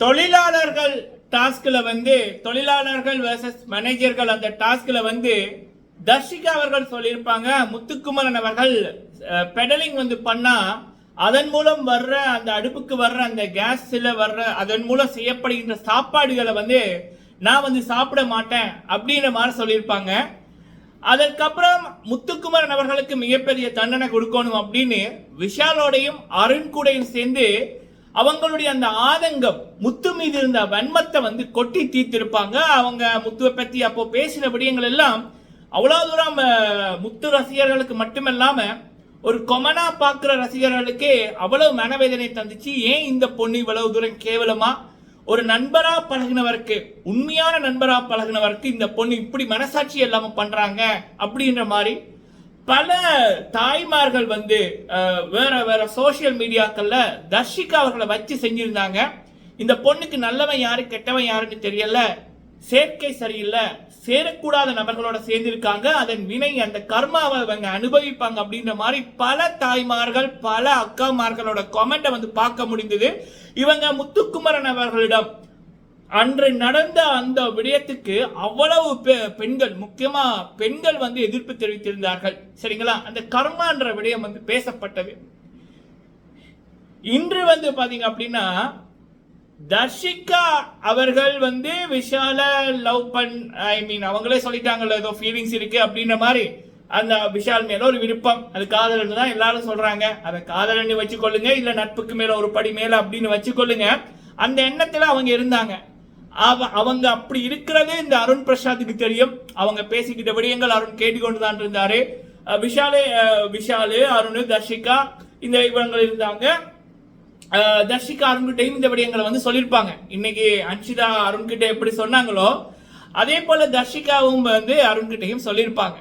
தொழிலாளர்கள் டாஸ்க்ல வந்து தொழிலாளர்கள் வெர்சஸ் மேனேஜர்கள் அந்த டாஸ்க்ல வந்து தர்ஷிகா அவர்கள் சொல்லியிருப்பாங்க முத்துக்குமரன் அவர்கள் பெடலிங் வந்து பண்ணா அதன் மூலம் வர்ற அந்த அடுப்புக்கு வர்ற அந்த கேஸ்ல வர்ற அதன் மூலம் செய்யப்படுகின்ற சாப்பாடுகளை வந்து நான் வந்து சாப்பிட மாட்டேன் அப்படின்ற மாதிரி சொல்லியிருப்பாங்க. அதற்கப்புறம் முத்துக்குமரன் அவர்களுக்கு மிகப்பெரிய தண்டனை கொடுக்கணும் அப்படின்னு விஷாலோடையும் அருண் கூடையும் சேர்ந்து அவங்களுடைய அந்த ஆதங்கம் முத்து மீது இருந்த வன்மத்தை வந்து கொட்டி தீர்த்திருப்பாங்க. அவங்க முத்துவை பற்றி அப்போ பேசின விடயங்கள் எல்லாம் அவ்வளோ தூரம் முத்து ரசிகர்களுக்கு மட்டுமல்லாம ஒரு கொமனா பார்க்குற ரசிகர்களுக்கே அவ்வளவு மனவேதனை தந்துச்சு. ஏன் இந்த பொண்ணு இவ்வளவு தூரம் கேவலமா? ஒரு நண்பரா பழகினவருக்கு உண்மையான நண்பரா பழகினவருக்கு இந்த பொண்ணு இப்படி மனசாட்சி இல்லாமல் பண்றாங்க அப்படின்ற மாதிரி பல தாய்மார்கள் வந்து வேற வேற சோஷியல் மீடியாக்கள்ல தர்ஷிகா அவர்களை வச்சு செஞ்சிருந்தாங்க. இந்த பொண்ணுக்கு நல்லவன் யாரு கெட்டவன் யாருன்னு தெரியல. சேர்க்கை சரியில்லை. சேரக்கூடாத நபர்களோட சேர்ந்திருக்காங்க. அதன் வினை அந்த கர்மாவை அவங்க அனுபவிப்பாங்க அப்படின்ற மாதிரி பல தாய்மார்கள் பல அக்காமார்களோட கமெண்ட்டை வந்து பார்க்க முடிந்தது. இவங்க முத்துக்குமரன் அவர்களிடம் அன்று நடந்த அந்த விடயத்துக்கு அவ்வளவு பெ- பெண்கள் முக்கியமா பெண்கள் வந்து எதிர்ப்பு தெரிவித்திருந்தார்கள். சரிங்களா? அந்த கர்மான்ற விடயம் வந்து பேசப்பட்டது. இன்று வந்து பாத்தீங்க அப்படின்னா தர்ஷிகா அவர்கள் வந்து விஷால லவ் பண் ஐ மீன் அவங்களே சொல்லிட்டாங்கல்ல ஏதோ ஃபீலிங்ஸ் இருக்கு அப்படின்ற மாதிரி அந்த விஷால் மேல ஒரு விருப்பம். அது காதலன்னு தான் எல்லாரும் சொல்றாங்க. அதை காதலன்னு வச்சுக்கொள்ளுங்க இல்ல நட்புக்கு மேல ஒரு படி மேல அப்படின்னு வச்சுக்கொள்ளுங்க. அந்த எண்ணத்துல அவங்க இருந்தாங்க. அவ அவங்க அப்படி இருக்கிறதே இந்த அருண் பிரசாத்துக்கு தெரியும். அவங்க பேசிக்கிட்ட விடயங்கள் அருண் கேட்டுக்கொண்டு தான் இருந்தாரு விஷாலே விஷாலு அருண் தர்ஷிகா இந்த இவங்க இருந்தாங்க. தர்ஷிகா அருண்கிட்டையும் இந்த விடயங்களை வந்து சொல்லியிருப்பாங்க. இன்னைக்கு அன்ஷிதா அருண்கிட்ட எப்படி சொன்னாங்களோ அதே போல தர்ஷிகாவும் வந்து அருண்கிட்டையும் சொல்லியிருப்பாங்க.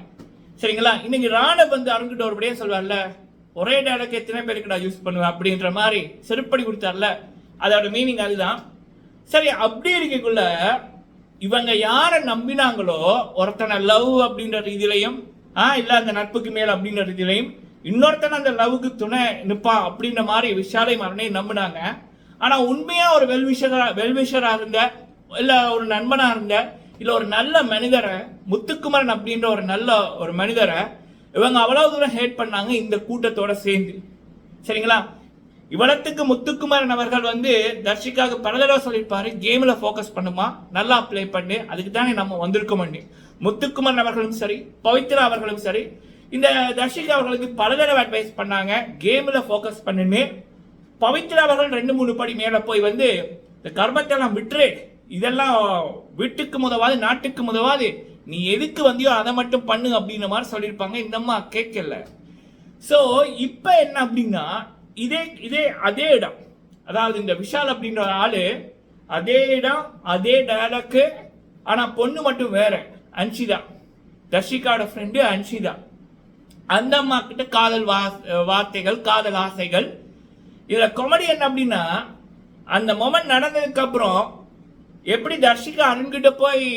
சரிங்களா? இன்னைக்கு ராணவ் வந்து அருண்கிட்ட ஒரு விடயம் சொல்வார்ல ஒரே டேலக்கு எத்தனை பேருக்கு நான் யூஸ் பண்ணுவேன் அப்படின்ற மாதிரி செருப்படி கொடுத்தார்ல. அதோட மீனிங் அதுதான். சரி அப்படி இருக்கக்குள்ள இவங்க யாரை நம்பினாங்களோ ஒருத்தனை லவ் அப்படின்ற ரீதியிலையும் ஆ இல்லை அந்த நட்புக்கு மேல் அப்படின்ற ரீதியிலையும் இன்னொருத்தன் அந்த லவ்வுக்கு துணை நிற்பான் அப்படின்ற மாதிரி விஷாலை மரணை நம்பினாங்க. ஆனால் உண்மையாக ஒரு வெல்விஷராக வெல்விஷராக இருந்த இல்லை ஒரு நண்பனாக இருந்த இல்லை ஒரு நல்ல மனிதரை முத்துக்குமரன் அப்படின்ற ஒரு நல்ல ஒரு மனிதரை இவங்க அவ்வளவு தூரம் ஹேட் பண்ணாங்க இந்த கூட்டத்தோட சேர்ந்து. சரிங்களா? இவ்வளத்துக்கு முத்துக்குமாரன் அவர்கள் வந்து தர்ஷிகாவுக்கு பல தடவை சொல்லியிருப்பாரு கேமில் ஃபோக்கஸ் பண்ணுமா நல்லா ப்ளே பண்ணு அதுக்கு தானே நம்ம வந்திருக்கோம் முத்துக்குமாரன் அவர்களும் சரி பவித்ரா அவர்களும் சரி இந்த தர்ஷிகா அவர்களுக்கு பல தடவை அட்வைஸ் பண்ணாங்க கேமில் ஃபோக்கஸ் பண்ணுன்னு. பவித்ரா அவர்கள் ரெண்டு மூணு படி மேலே போய் வந்து இந்த கர்மத்தை எல்லாம் விட்டுரு இதெல்லாம் வீட்டுக்கு முதவாது நாட்டுக்கு முதவாது. நீ எதுக்கு வந்தியோ அதை மட்டும் பண்ணு அப்படின்ற மாதிரி சொல்லியிருப்பாங்க. இந்தம்மா கேட்கல. ஸோ இப்போ என்ன அப்படின்னா இதே இதே அதே இடம். அதாவது இந்த விஷால் அப்படின்ற ஒரு ஆளு அதே இடம் அதே டயலாக்கு ஆனா பொண்ணு மட்டும் வேற. அன்ஷிதா. தர்ஷிகாவோட ஃப்ரெண்டு அன்ஷிதா. அந்த அம்மா கிட்ட காதல் வா வார்த்தைகள் காதல் ஆசைகள். இதுல காமெடி என்ன அப்படின்னா அந்த மொமெண்ட் நடந்ததுக்கு அப்புறம் எப்படி தர்ஷிகா அருண்கிட்ட போய்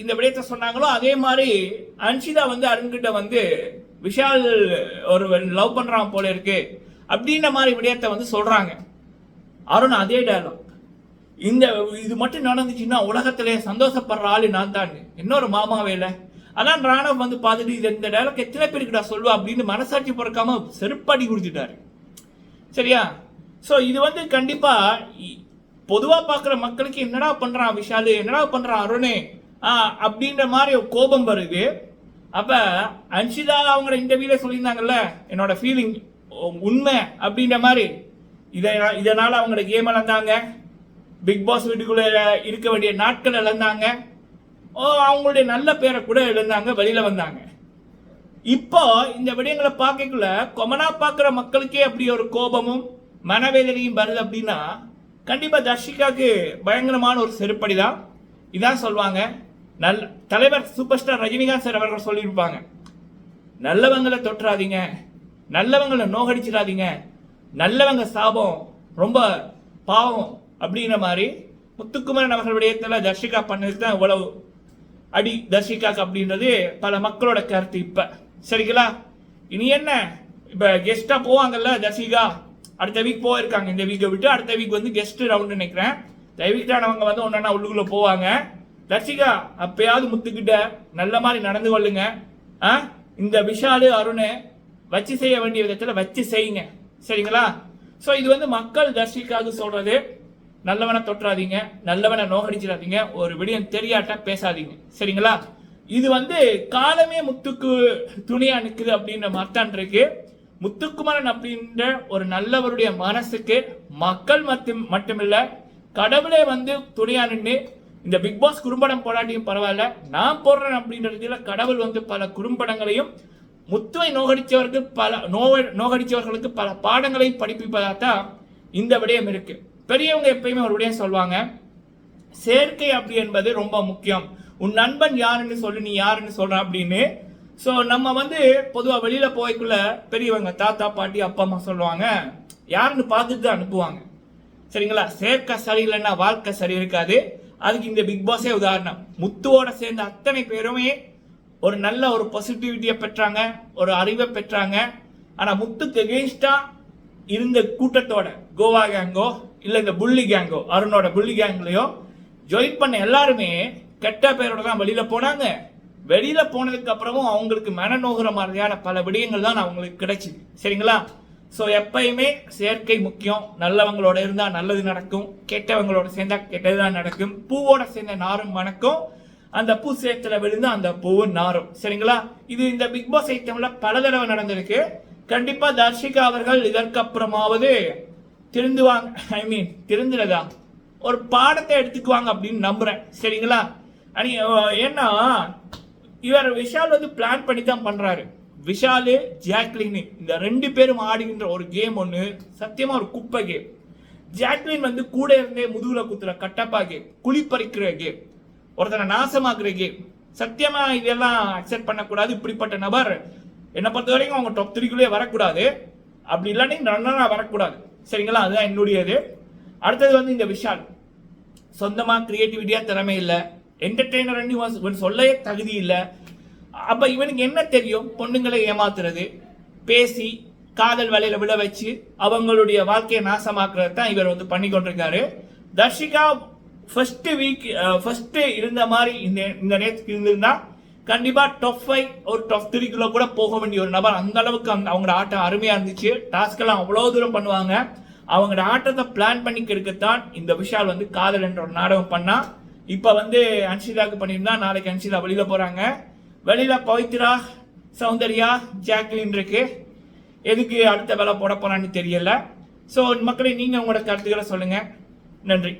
இந்த விடயத்தை சொன்னாங்களோ அதே மாதிரி அன்ஷிதா வந்து அருண்கிட்ட வந்து விஷால் ஒரு லவ் பண்றான் போல இருக்கு. அப்படின்ற மாதிரி விடயத்தை வந்து சொல்கிறாங்க அருண் அதே டயலாக் இந்த இது மட்டும் நடந்துச்சுன்னா உலகத்திலே சந்தோஷப்படுற ஆளு நான் தான். இன்னொரு மாமாவே இல்லை. அதான் ராணவ் வந்து பார்த்துட்டு இது இந்த டயலாக் எத்தனை பேருக்கு நான் சொல்லுவா அப்படின்னு மனசாட்சி பிறக்காம செருப்பாடி கொடுத்துட்டாரு சரியா? ஸோ இது வந்து கண்டிப்பாக பொதுவாக பார்க்குற மக்களுக்கு என்னடா பண்ணுறான் விஷாலு? என்னடா பண்ணுறான் அருணே? ஆ அப்படின்ற மாதிரி கோபம் வருது. அப்போ அன்ஷிதா அவங்கள இன்டர்வியூல சொல்லியிருந்தாங்கல்ல என்னோட ஃபீலிங் உண்மை அப்படின்ற மாதிரி. இதை இதனால் அவங்களோட கேம் இழந்தாங்க. பிக் பாஸ் வீட்டுக்குள்ளே இருக்க வேண்டிய நாட்கள் இழந்தாங்க. ஓ அவங்களுடைய நல்ல பேரை கூட இழந்தாங்க வெளியில் வந்தாங்க. இப்போ இந்த விடயங்களை பார்க்கக்குள்ள கொமனா பார்க்குற மக்களுக்கே அப்படி ஒரு கோபமும் மனவேதனையும் வருது அப்படின்னா கண்டிப்பாக தர்ஷிகாவுக்கு பயங்கரமான ஒரு செருப்படி தான். இதான் சொல்லுவாங்க நல் தலைவர் சூப்பர் ஸ்டார் ரஜினிகாந்த் சார் அவர்கள் சொல்லியிருப்பாங்க. நல்லவங்களை தொற்றாதீங்க. நல்லவங்களை நோகடிச்சிடாதீங்க. நல்லவங்க சாபம் ரொம்ப பாவம் அப்படிங்கிற மாதிரி முத்துக்குமரன் அவர்கள் விடயத்தில் தர்ஷிகா பண்ணது தான் இவ்வளவு. அடி தர்ஷிகாக்கு அப்படின்றது பல மக்களோட கருத்து இப்போ. சரிங்களா? இனி என்ன? இப்போ கெஸ்ட்டாக போவாங்கல்ல தர்ஷிகா? அடுத்த வீக் போயிருக்காங்க. இந்த வீக்கை விட்டு அடுத்த வீக் வந்து கெஸ்ட் ரவுண்டு நினைக்கிறேன். தயவிட்டானவங்க வந்து ஒன்றா உள்ளுக்குள்ளே போவாங்க. தர்ஷிகா அப்பயாவது முத்துக்கிட்ட நல்ல மாதிரி நடந்து கொள்ளுங்க. ஆ? இந்த விஷாலு அருண் வச்சு செய்ய வேண்டிய விதத்தில் வச்சு செய்யுங்க. சரிங்களா? ஸோ இது வந்து மக்கள் தர்ஷிக்காக சொல்கிறது நல்லவனை தொற்றாதீங்க. நல்லவனை நோகடிச்சிடாதீங்க. ஒரு விடயம் தெரியாட்ட பேசாதீங்க. சரிங்களா? இது வந்து காலமே முத்துக்கு துணியா நிக்குது அப்படின்ற மாதிரி இருக்கு. முத்துக்குமரன் அப்படின்ற ஒரு நல்லவருடைய மனசுக்கு மக்கள் மட்டும் மட்டுமில்ல கடவுளே வந்து துணியா நின்று இந்த பிக் பாஸ் குறும்படம் போராட்டியும் பரவாயில்ல. நான் போடுறேன் அப்படின்றதுல கடவுள் வந்து பல குறும்படங்களையும் முத்துவை நோகடித்தவருக்கு பல நோவ நோகடித்தவர்களுக்கு பல பாடங்களையும் படிப்பிப்பதாத்தான் இந்த விடயம் இருக்கு. பெரியவங்க எப்பயுமே ஒரு விடயம் சொல்லுவாங்க சேர்க்கை அப்படி என்பது ரொம்ப முக்கியம். உன் நண்பன் யாருன்னு சொல்லு நீ யாருன்னு சொல்ற அப்படின்னு. ஸோ நம்ம வந்து பொதுவாக வெளியில் போய்க்குள்ள பெரியவங்க தாத்தா பாட்டி அப்பா அம்மா சொல்லுவாங்க யாருன்னு பார்த்துட்டு தான் அனுப்புவாங்க. சரிங்களா? சேர்க்கை சரியில்லைன்னா வாழ்க்கை சரி இருக்காது. அதுக்கு இந்த பிக் பாஸே உதாரணம். முத்துவோட சேர்ந்த அத்தனை பேருமே ஒரு நல்ல ஒரு பாசிட்டிவிட்டியை பெற்றாங்க ஒரு அறிவை பெற்றாங்க. ஆனால் முத்துக்கு எகெயின்ஸ்டாக இருந்த கூட்டத்தோட கோவா கேங்கோ இல்லை இந்த புள்ளி கேங்கோ அருணோட புள்ளி கேங்லயோ ஜாயின் பண்ண எல்லாருமே கெட்ட பேரோட தான் வெளியில் போனாங்க. வெளியில் போனதுக்கு அப்புறமும் அவங்களுக்கு மனநோகிற மாதிரியான பல விடயங்கள் தான் அவங்களுக்கு கிடைச்சிது. சரிங்களா? ஸோ எப்பயுமே செயற்கை முக்கியம். நல்லவங்களோட இருந்தால் நல்லது நடக்கும். கெட்டவங்களோட சேர்ந்தா கெட்டதுதான் நடக்கும். பூவோட சேர்ந்த நாரும் வணக்கம். அந்த பூ சேத்துல விழுந்து அந்த பூவும் நாரும் சரிங்களா? இது இந்த பிக் பாஸ் ஐட்டம்ல பல தடவை நடந்திருக்கு. கண்டிப்பா தர்ஷிகா அவர்கள் இதற்கப்புறமாவது திருந்துவாங்க. ஐ மீன் திருந்துனதா? ஒரு பாடத்தை எடுத்துக்குவாங்க அப்படின்னு நம்புறேன். சரிங்களா? அனி ஏன்னா இவர் விஷால் வந்து பிளான் பண்ணி தான் பண்றாரு. விஷாலு ஜாக்லின் இந்த ரெண்டு பேரும் ஆடுகின்ற ஒரு கேம் ஒன்று சத்தியமா ஒரு குப்பை கேம் ஜாக்லின் வந்து கூட இருந்தே முதுகுல குத்துற கட்டப்பா கேம் குழி பறிக்கிற கேம் ஒருத்தனை நாசமாக்குற கேம் சத்தியமா இதெல்லாம் அக்செப்ட் பண்ணக்கூடாது இப்படிப்பட்ட நபர். என்னை பொறுத்த வரைக்கும் அவங்க டாப் த்ரீக்குள்ளேயே வரக்கூடாது. அப்படி இல்லைன்னா ரன்னராக வரக்கூடாது. சரிங்களா? அதுதான் என்னுடையது. அடுத்தது வந்து இந்த விஷால். சொந்தமாக க்ரியேட்டிவிட்டியாக திறமை இல்லை. என்டர்டெய்னர் இவன் சொல்லவே தகுதி இல்லை. அப்போ இவனுக்கு என்ன தெரியும்? பொண்ணுங்களை ஏமாத்துறது பேசி காதல் வேலையில விழ வச்சு அவங்களுடைய வாழ்க்கையை நாசமாக்குறது தான் இவர் வந்து பண்ணி கொண்டிருக்காரு தர்ஷிகா ஃபர்ஸ்ட் வீக் ஃபர்ஸ்ட் இருந்த மாதிரி இந்த இந்த நேரத்துக்கு இருந்திருந்தா கண்டிப்பா டாப் ஃபைவ் ஒரு டாப் த்ரீக்குள்ள கூட போக வேண்டிய ஒரு நபர். அந்த அளவுக்கு அந்த அவங்களோட ஆட்டம் அருமையா இருந்துச்சு. டாஸ்க் எல்லாம் அவ்வளவு தூரம் பண்ணுவாங்க. அவங்களோட ஆட்டத்தை பிளான் பண்ணி கெடுக்கத்தான் இந்த விஷால் வந்து காதல் என்ற ஒரு நாடகம் பண்ணா. இப்ப வந்து அன்ஷிதாக்கு பண்ணியிருந்தா நாளைக்கு அன்ஷிதா வெளியில போறாங்க. வெளியில பவித்ரா சௌந்தர்யா ஜாக்லின் இருக்கு. எதுக்கு அடுத்த வேலை போட போறான்னு தெரியல. ஸோ மக்களை நீங்க உங்களோட கருத்துக்களை சொல்லுங்க. நன்றி.